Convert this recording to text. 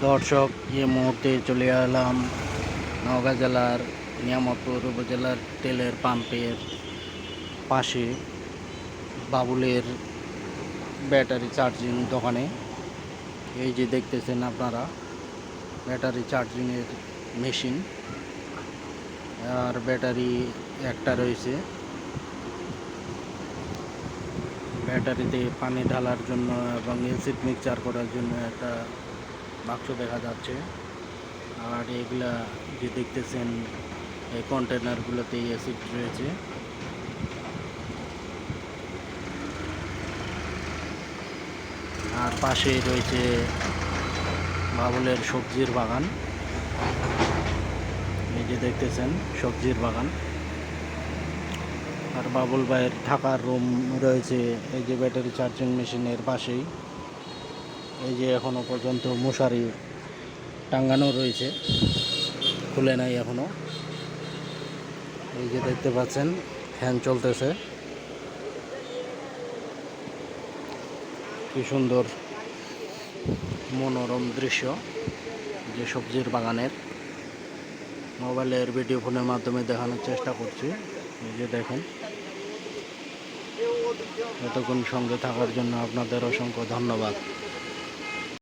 দর্শক এই মুহূর্তে চলে এলাম নওগাঁ জেলার নিয়ামতপুর উপজেলার তেলের পাম্পের পাশে বাবুলের ব্যাটারি চার্জিং দোকানে। এই যে দেখতেছেন আপনারা, ব্যাটারি চার্জিংয়ের মেশিন। আর ব্যাটারি একটা রয়েছে। ব্যাটারিতে পানি ঢালার জন্য এবং এসিড মিক্সচার করার জন্য একটা বাক্স দেখা যাচ্ছে। আর এগুলা যে দেখতেছেন, এই কন্টেনারগুলোতে অ্যাসিড রয়েছে। আর পাশে রয়েছে বাবুলের সবজির বাগান। এই যে দেখতেছেন, সবজির বাগান। আর বাবুল ভাইয়ের থাকার রুম রয়েছে, এই যে ব্যাটারি চার্জিং মেশিনের পাশেই। এই যে এখনও পর্যন্ত মশারি টাঙ্গানো রয়েছে, খুলে নাই এখনও। এই যে দেখতে পাচ্ছেন, ফ্যান চলতেছে। কি সুন্দর মনোরম দৃশ্য যে সবজির বাগানের। মোবাইলের ভিডিও ফোনের মাধ্যমে দেখানোর চেষ্টা করছি। এই যে দেখেন, এতক্ষণ সঙ্গে থাকার জন্য আপনাদের অসংখ্য ধন্যবাদ।